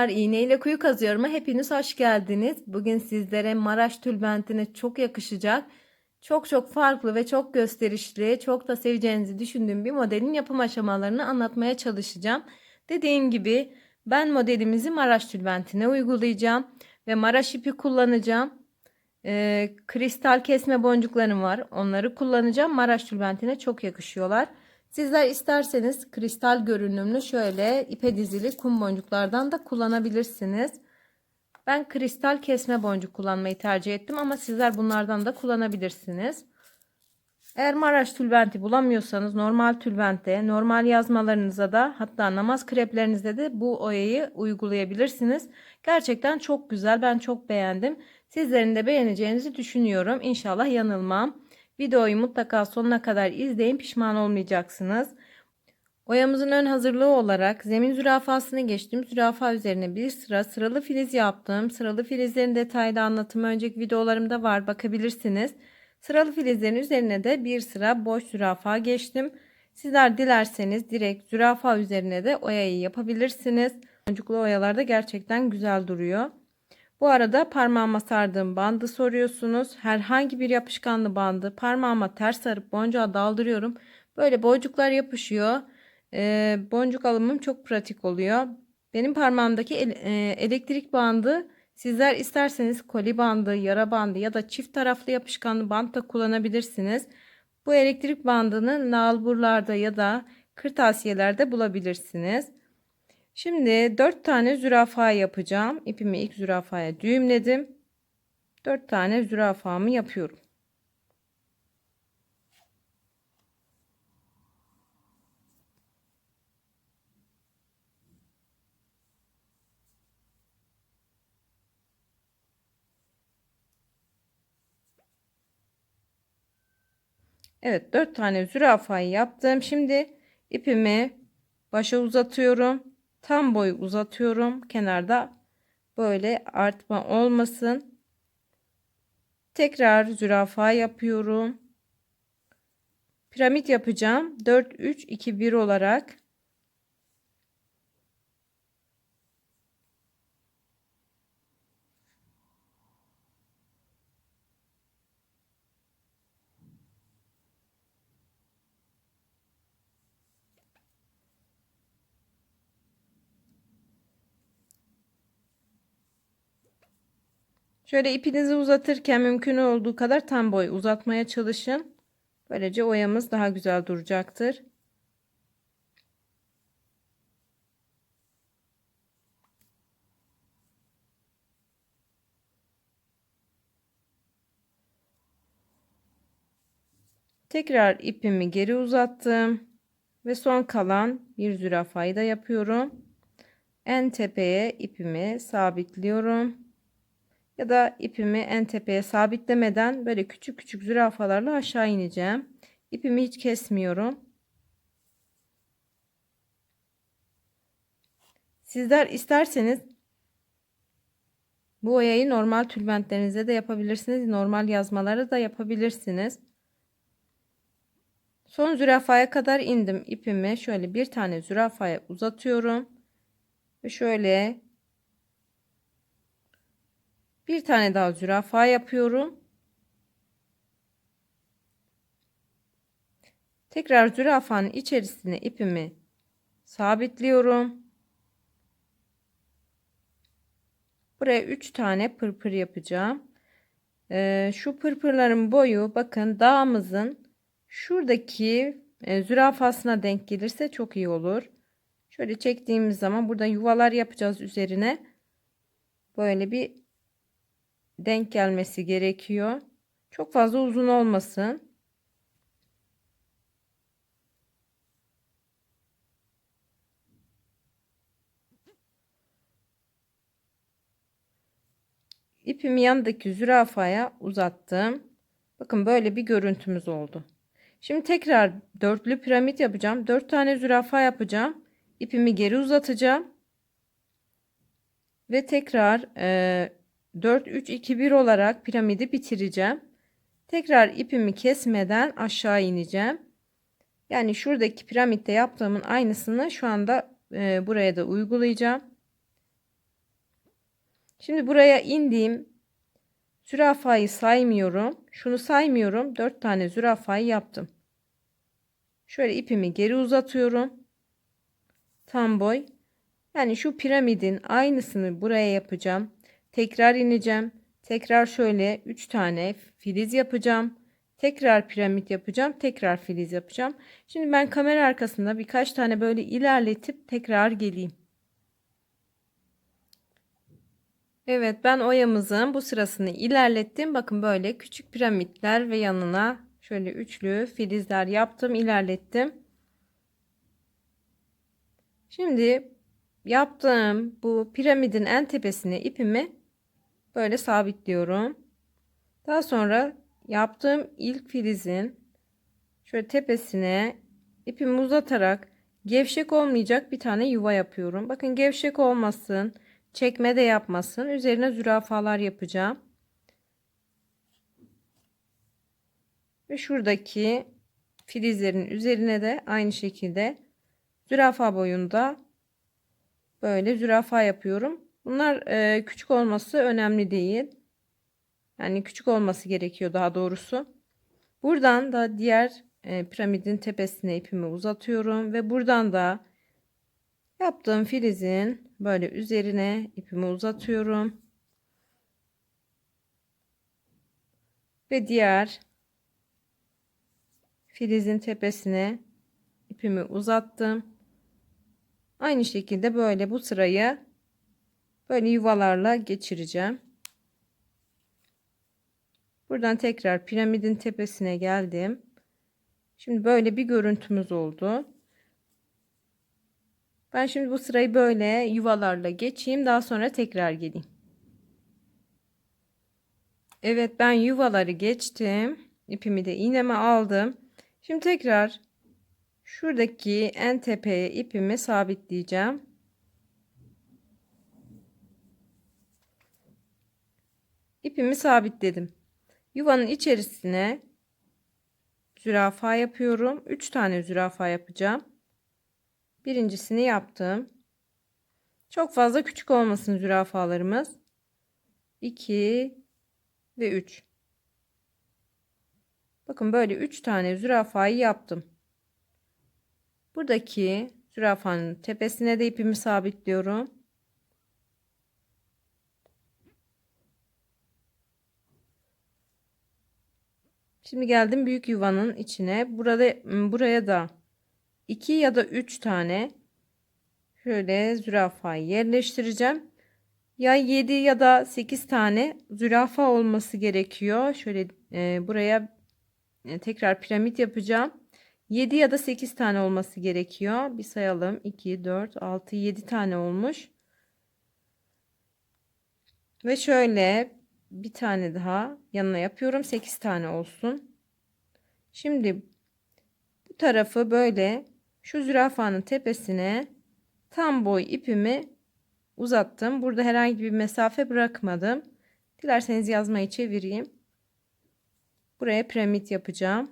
Merhabalar, iğne ile kuyu kazıyorum. Hepiniz hoş geldiniz. Bugün sizlere Maraş tülbentine çok yakışacak, çok çok farklı ve çok gösterişli, çok da seveceğinizi düşündüğüm bir modelin yapım aşamalarını anlatmaya çalışacağım. Dediğim gibi ben modelimizi Maraş tülbentine uygulayacağım ve Maraş ipi kullanacağım. Ee, kristal kesme boncuklarım var. Onları kullanacağım. Maraş tülbentine çok yakışıyorlar. Sizler isterseniz kristal görünümlü şöyle ipe dizili kum boncuklardan da kullanabilirsiniz. Ben kristal kesme boncuk kullanmayı tercih ettim ama sizler bunlardan da kullanabilirsiniz. Eğer Maraş tülbenti bulamıyorsanız normal tülbentte, normal yazmalarınıza da hatta namaz kreplerinizde de bu oyayı uygulayabilirsiniz. Gerçekten çok güzel. Ben çok beğendim. Sizlerin de beğeneceğinizi düşünüyorum. İnşallah yanılmam. Videoyu mutlaka sonuna kadar izleyin pişman olmayacaksınız. Oyamızın ön hazırlığı olarak zemin zürafasını geçtim. Zürafa üzerine bir sıra sıralı filiz yaptım. Sıralı filizlerin detaylı anlatımı önceki videolarımda var bakabilirsiniz. Sıralı filizlerin üzerine de bir sıra boş zürafa geçtim. Sizler dilerseniz direkt zürafa üzerine de oyayı yapabilirsiniz. Boncuklu oyalarda gerçekten güzel duruyor. Bu arada parmağıma sardığım bandı soruyorsunuz. Herhangi bir yapışkanlı bandı parmağıma ters sarıp boncuğa daldırıyorum. Böyle boncuklar yapışıyor. Ee, boncuk alımım çok pratik oluyor. Benim parmağımdaki el, e, elektrik bandı sizler isterseniz koli bandı, yara bandı ya da çift taraflı yapışkanlı bant da kullanabilirsiniz. Bu elektrik bandını nalburlarda ya da kırtasiyelerde bulabilirsiniz. Şimdi 4 tane zürafa yapacağım. İpimi ilk zürafaya düğümledim. 4 tane zürafamı yapıyorum. Evet 4 tane zürafayı yaptım. Şimdi ipimi başa uzatıyorum tam boy uzatıyorum. Kenarda böyle artma olmasın. Tekrar zürafa yapıyorum. Piramit yapacağım. 4 3 2 1 olarak Şöyle ipinizi uzatırken mümkün olduğu kadar tam boy uzatmaya çalışın. Böylece oyamız daha güzel duracaktır. Tekrar ipimi geri uzattım ve son kalan bir zürafayı da yapıyorum. En tepeye ipimi sabitliyorum ya da ipimi en tepeye sabitlemeden böyle küçük küçük zürafalarla aşağı ineceğim. İpimi hiç kesmiyorum. Sizler isterseniz bu oyayı normal tülbentlerinize de yapabilirsiniz. Normal yazmaları da yapabilirsiniz. Son zürafaya kadar indim ipimi. Şöyle bir tane zürafaya uzatıyorum. Ve şöyle bir tane daha zürafa yapıyorum. Tekrar zürafanın içerisine ipimi sabitliyorum. Buraya 3 tane pırpır yapacağım. Ee, şu pırpırların boyu bakın dağımızın şuradaki e, zürafasına denk gelirse çok iyi olur. Şöyle çektiğimiz zaman burada yuvalar yapacağız üzerine. Böyle bir denk gelmesi gerekiyor. Çok fazla uzun olmasın. İpimi yanındaki zürafaya uzattım. Bakın böyle bir görüntümüz oldu. Şimdi tekrar dörtlü piramit yapacağım. Dört tane zürafa yapacağım. İpimi geri uzatacağım. Ve tekrar e, 4 3 2 1 olarak piramidi bitireceğim. Tekrar ipimi kesmeden aşağı ineceğim. Yani şuradaki piramitte yaptığımın aynısını şu anda e, buraya da uygulayacağım. Şimdi buraya indiğim zürafayı saymıyorum. Şunu saymıyorum. 4 tane zürafayı yaptım. Şöyle ipimi geri uzatıyorum. Tam boy. Yani şu piramidin aynısını buraya yapacağım. Tekrar ineceğim. Tekrar şöyle 3 tane filiz yapacağım. Tekrar piramit yapacağım. Tekrar filiz yapacağım. Şimdi ben kamera arkasında birkaç tane böyle ilerletip tekrar geleyim. Evet ben oyamızın bu sırasını ilerlettim. Bakın böyle küçük piramitler ve yanına şöyle üçlü filizler yaptım, ilerlettim. Şimdi yaptığım bu piramidin en tepesine ipimi böyle sabitliyorum. Daha sonra yaptığım ilk filizin şöyle tepesine ipimi uzatarak gevşek olmayacak bir tane yuva yapıyorum. Bakın gevşek olmasın, çekme de yapmasın. Üzerine zürafalar yapacağım. Ve şuradaki filizlerin üzerine de aynı şekilde zürafa boyunda böyle zürafa yapıyorum. Bunlar e, küçük olması önemli değil. Yani küçük olması gerekiyor daha doğrusu. Buradan da diğer e, piramidin tepesine ipimi uzatıyorum ve buradan da yaptığım filizin böyle üzerine ipimi uzatıyorum. Ve diğer filizin tepesine ipimi uzattım. Aynı şekilde böyle bu sırayı böyle yuvalarla geçireceğim. Buradan tekrar piramidin tepesine geldim. Şimdi böyle bir görüntümüz oldu. Ben şimdi bu sırayı böyle yuvalarla geçeyim. Daha sonra tekrar geleyim. Evet ben yuvaları geçtim. İpimi de iğneme aldım. Şimdi tekrar şuradaki en tepeye ipimi sabitleyeceğim. İpimi sabitledim. Yuvanın içerisine zürafa yapıyorum. 3 tane zürafa yapacağım. Birincisini yaptım. Çok fazla küçük olmasın zürafalarımız. 2 ve 3. Bakın böyle 3 tane zürafayı yaptım. Buradaki zürafanın tepesine de ipimi sabitliyorum. Şimdi geldim büyük yuvanın içine. Burada buraya da 2 ya da 3 tane şöyle zürafayı yerleştireceğim. Ya 7 ya da 8 tane zürafa olması gerekiyor. Şöyle e, buraya e, tekrar piramit yapacağım. 7 ya da 8 tane olması gerekiyor. Bir sayalım. 2, 4, 6, 7 tane olmuş. Ve şöyle bir tane daha yanına yapıyorum. 8 tane olsun. Şimdi bu tarafı böyle şu zürafanın tepesine tam boy ipimi uzattım. Burada herhangi bir mesafe bırakmadım. Dilerseniz yazmayı çevireyim. Buraya piramit yapacağım.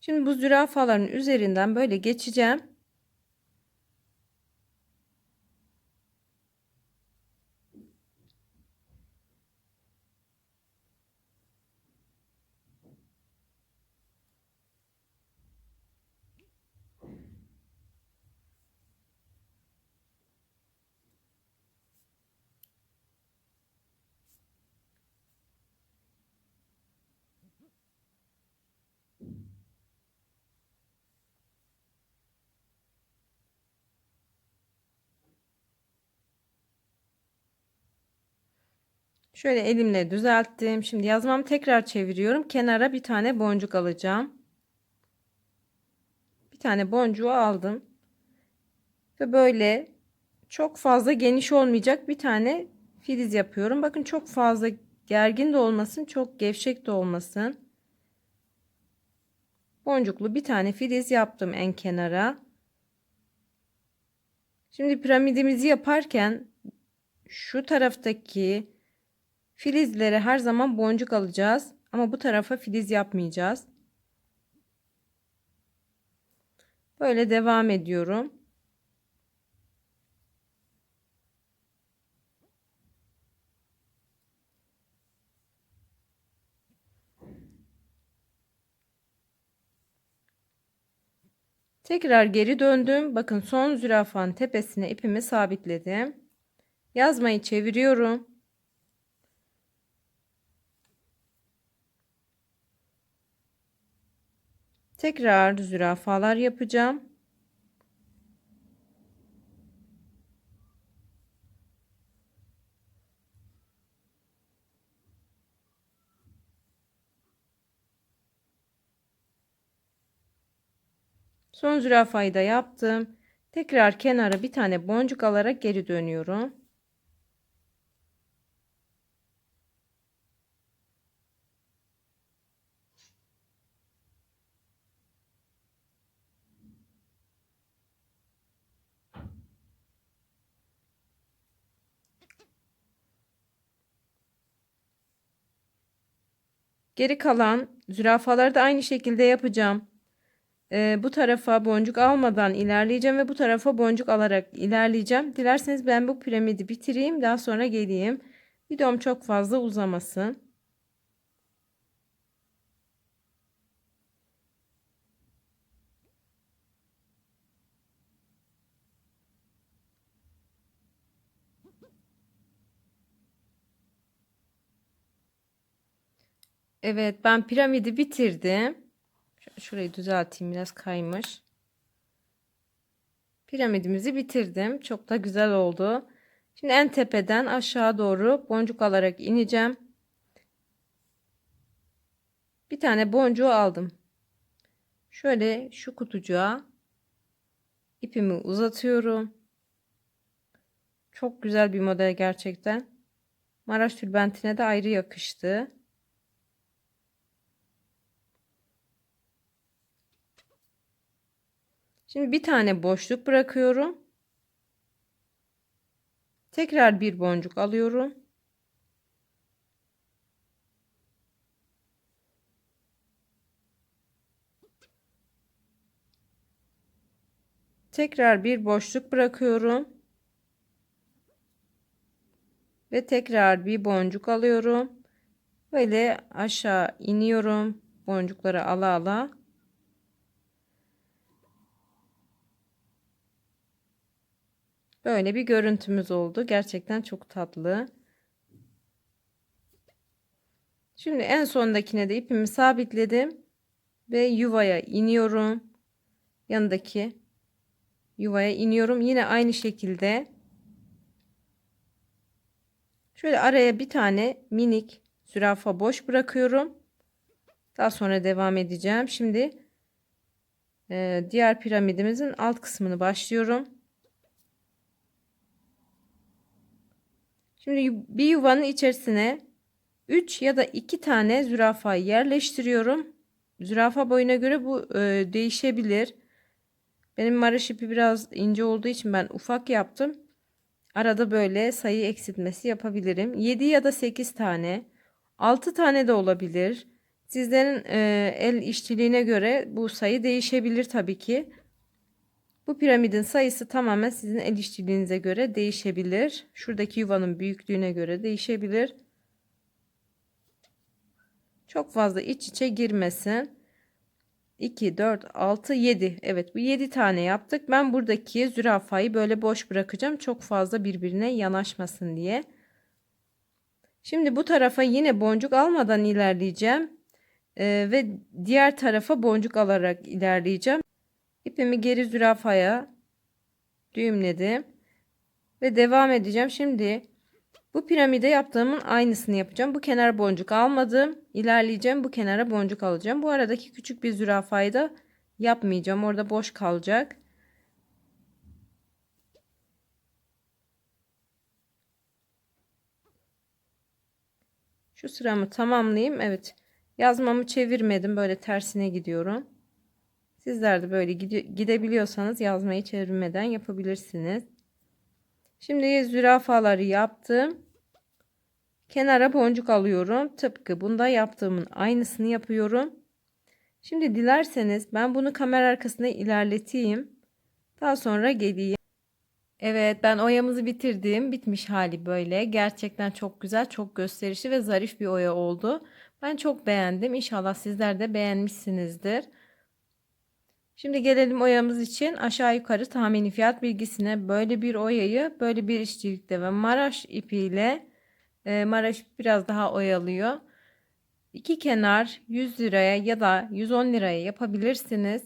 Şimdi bu zürafaların üzerinden böyle geçeceğim. Şöyle elimle düzelttim. Şimdi yazmamı tekrar çeviriyorum. Kenara bir tane boncuk alacağım. Bir tane boncuğu aldım. Ve böyle çok fazla geniş olmayacak bir tane filiz yapıyorum. Bakın çok fazla gergin de olmasın, çok gevşek de olmasın. Boncuklu bir tane filiz yaptım en kenara. Şimdi piramidimizi yaparken şu taraftaki Filizlere her zaman boncuk alacağız. Ama bu tarafa filiz yapmayacağız. Böyle devam ediyorum. Tekrar geri döndüm. Bakın son zürafanın tepesine ipimi sabitledim. Yazmayı çeviriyorum. Tekrar zürafalar yapacağım. Son zürafayı da yaptım. Tekrar kenara bir tane boncuk alarak geri dönüyorum. Geri kalan zürafaları da aynı şekilde yapacağım. Ee, bu tarafa boncuk almadan ilerleyeceğim ve bu tarafa boncuk alarak ilerleyeceğim. Dilerseniz ben bu piramidi bitireyim daha sonra geleyim. Videom çok fazla uzamasın. Evet ben piramidi bitirdim. Şurayı düzelteyim biraz kaymış. Piramidimizi bitirdim. Çok da güzel oldu. Şimdi en tepeden aşağı doğru boncuk alarak ineceğim. Bir tane boncuğu aldım. Şöyle şu kutucuğa ipimi uzatıyorum. Çok güzel bir model gerçekten. Maraş tülbentine de ayrı yakıştı. Şimdi bir tane boşluk bırakıyorum. Tekrar bir boncuk alıyorum. Tekrar bir boşluk bırakıyorum. Ve tekrar bir boncuk alıyorum. Böyle aşağı iniyorum. Boncukları ala ala. Böyle bir görüntümüz oldu. Gerçekten çok tatlı. Şimdi en sondakine de ipimi sabitledim. Ve yuvaya iniyorum. Yanındaki yuvaya iniyorum. Yine aynı şekilde. Şöyle araya bir tane minik zürafa boş bırakıyorum. Daha sonra devam edeceğim. Şimdi e, diğer piramidimizin alt kısmını başlıyorum. Şimdi bir yuvanın içerisine 3 ya da 2 tane zürafa yerleştiriyorum. Zürafa boyuna göre bu e, değişebilir. Benim maraş ipi biraz ince olduğu için ben ufak yaptım. Arada böyle sayı eksiltmesi yapabilirim. 7 ya da 8 tane. 6 tane de olabilir. Sizlerin e, el işçiliğine göre bu sayı değişebilir tabii ki. Bu piramidin sayısı tamamen sizin el işçiliğinize göre değişebilir. Şuradaki yuvanın büyüklüğüne göre değişebilir. Çok fazla iç içe girmesin. 2, 4, 6, 7. Evet bu 7 tane yaptık. Ben buradaki zürafayı böyle boş bırakacağım. Çok fazla birbirine yanaşmasın diye. Şimdi bu tarafa yine boncuk almadan ilerleyeceğim. Ee, ve diğer tarafa boncuk alarak ilerleyeceğim. İpimi geri zürafaya düğümledim. Ve devam edeceğim. Şimdi bu piramide yaptığımın aynısını yapacağım. Bu kenar boncuk almadım. İlerleyeceğim. Bu kenara boncuk alacağım. Bu aradaki küçük bir zürafayı da yapmayacağım. Orada boş kalacak. Şu sıramı tamamlayayım. Evet. Yazmamı çevirmedim. Böyle tersine gidiyorum. Sizler de böyle gidebiliyorsanız yazmayı çevirmeden yapabilirsiniz. Şimdi zürafaları yaptım. Kenara boncuk alıyorum. Tıpkı bunda yaptığımın aynısını yapıyorum. Şimdi dilerseniz ben bunu kamera arkasına ilerleteyim. Daha sonra geleyim. Evet ben oyamızı bitirdim. Bitmiş hali böyle. Gerçekten çok güzel, çok gösterişli ve zarif bir oya oldu. Ben çok beğendim. İnşallah sizler de beğenmişsinizdir. Şimdi gelelim oyamız için aşağı yukarı tahmini fiyat bilgisine böyle bir oyayı böyle bir işçilikte ve Maraş ipiyle e, Maraş biraz daha oyalıyor. İki kenar 100 liraya ya da 110 liraya yapabilirsiniz.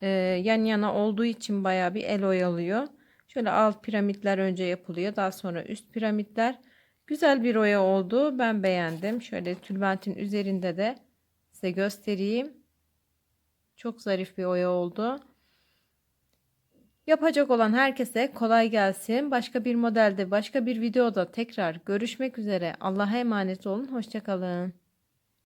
E, yan yana olduğu için baya bir el oyalıyor. Şöyle alt piramitler önce yapılıyor. Daha sonra üst piramitler. Güzel bir oya oldu. Ben beğendim. Şöyle tülbentin üzerinde de size göstereyim. Çok zarif bir oya oldu. Yapacak olan herkese kolay gelsin. Başka bir modelde, başka bir videoda tekrar görüşmek üzere. Allah'a emanet olun. Hoşçakalın.